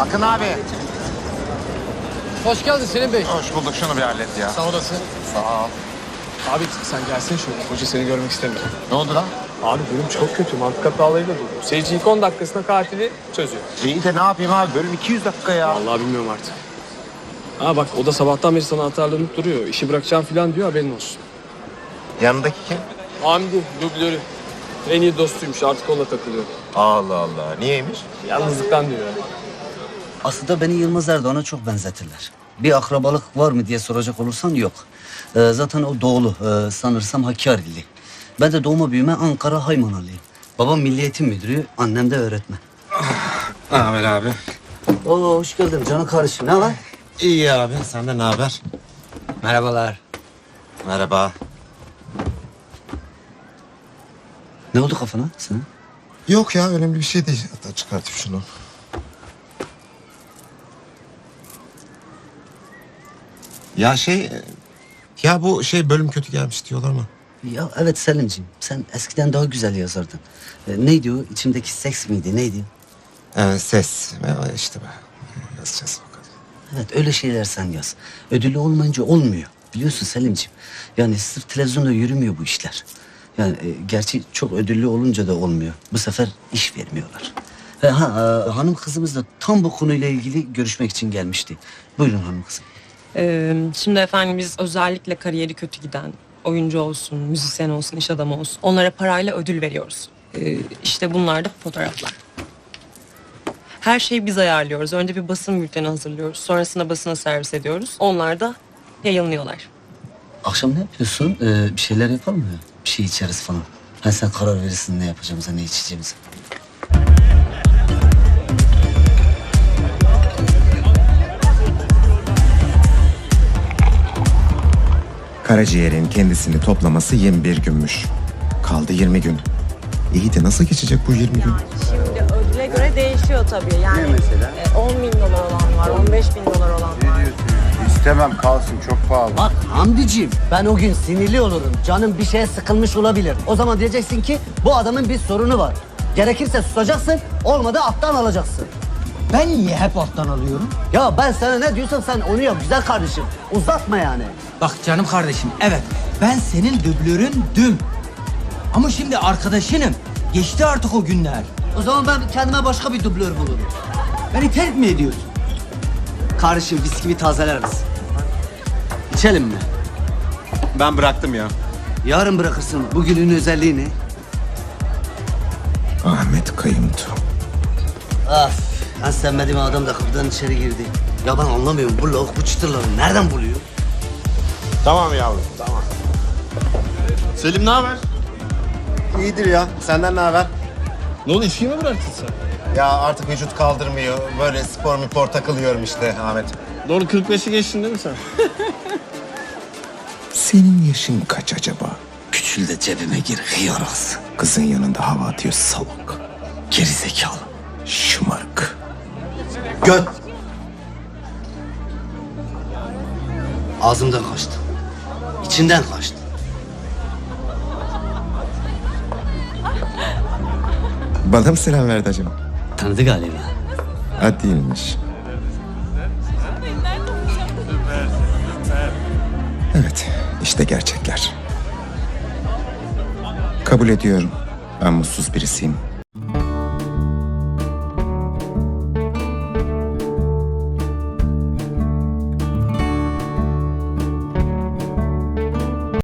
Akın abi. Hoş geldin Selim Bey. Hoş bulduk şunu bir hallet ya. Sağ olasın. Sağ ol. Abi sen gelsene şöyle. Hoca seni görmek istemiyor. Ne oldu lan? Abi bölüm çok kötü. Mantık hatalarıyla dolu. Seyirci ilk 10 dakikasında katili çözüyor. İyi de ne yapayım abi? Bölüm 200 dakika ya. Vallahi bilmiyorum artık. Ha bak o da sabahtan beri sana atarlanıp duruyor. İşi bırakacağım falan diyor haberin olsun. Yanındaki kim? Hamdi dublörü. En iyi dostuymuş artık onunla takılıyor. Allah Allah. Niyeymiş? Yalnızlıktan diyor yani. Aslında beni Yılmaz Erdoğan'a çok benzetirler. Bir akrabalık var mı diye soracak olursan yok. Ee, zaten o doğulu. Ee, sanırsam Hakkari'li. Ben de doğma büyüme Ankara Haymanalıyım. Babam Milli Eğitim Müdürü, annem de öğretmen. Ne haber abi? Oo hoş geldin canım kardeşim. Ne var? İyi abi. Senden ne haber? Merhabalar. Merhaba. Ne oldu kafana senin? Yok ya önemli bir şey değil. Hatta çıkartayım şunu. Ya şey... Ya bu şey bölüm kötü gelmiş diyorlar ama. Ya evet Selimciğim. Sen eskiden daha güzel yazardın. Ee, neydi o? İçimdeki seks miydi? Neydi? Ee, ses. Ya işte be. Yazacağız bakalım. Evet öyle şeyler sen yaz. Ödüllü olmayınca olmuyor. Biliyorsun Selimciğim. Yani sırf televizyonda yürümüyor bu işler. Yani e, gerçi çok ödüllü olunca da olmuyor. Bu sefer iş vermiyorlar. Ha, ha, e, hanım kızımız da tam bu konuyla ilgili görüşmek için gelmişti. Buyurun hanım kızım. Şimdi efendim biz özellikle kariyeri kötü giden oyuncu olsun, müzisyen olsun, iş adamı olsun onlara parayla ödül veriyoruz. Ee, işte bunlar da fotoğraflar. Her şeyi biz ayarlıyoruz. Önce bir basın bülteni hazırlıyoruz. Sonrasında basına servis ediyoruz. Onlar da yayınlıyorlar. Akşam ne yapıyorsun? Ee, bir şeyler yapalım mı? Bir şey içeriz falan. Ha, sen karar verirsin ne yapacağımıza, ne içeceğimize. Karaciğerin kendisini toplaması 21 günmüş. Kaldı 20 gün. İyi de nasıl geçecek bu 20 gün? Şimdi ödüle göre değişiyor tabii. Yani mesela? 10 bin dolar olan var, 15 bin dolar olan var. İstemem kalsın çok pahalı. Bak Hamdiciğim ben o gün sinirli olurum. Canım bir şeye sıkılmış olabilir. O zaman diyeceksin ki bu adamın bir sorunu var. Gerekirse susacaksın, olmadı alttan alacaksın. Ben niye hep alttan alıyorum? Ya ben sana ne diyorsam sen onu yap güzel kardeşim. Uzatma yani. Bak canım kardeşim evet ben senin dublörün düm. Ama şimdi arkadaşınım. Geçti artık o günler. O zaman ben kendime başka bir dublör bulurum. Beni terk mi ediyorsun? Kardeşim viskimi tazeler misin? İçelim mi? Ben bıraktım ya. Yarın bırakırsın. Bugünün özelliği ne? Ahmet Kayımtu. Of. En sevmediğim adam da kapıdan içeri girdi. Ya ben anlamıyorum bu lavuk bu çıtırları nereden buluyor? Tamam yavrum tamam. Selim ne haber? İyidir ya. Senden ne haber? Ne oldu içkiyi mi bıraktın sen? Ya artık vücut kaldırmıyor. Böyle spor mipor takılıyorum işte Ahmet. Doğru 45'i geçtin değil mi sen? Senin yaşın kaç acaba? Küçül de cebime gir hıyarası. Kızın yanında hava atıyor salak. Geri zekalı. Göt. Ağzımdan kaçtı. İçinden kaçtı. Bana mı selam verdi acaba? Tanıdı galiba. Ha değilmiş. Evet, işte gerçekler. Kabul ediyorum. Ben mutsuz birisiyim.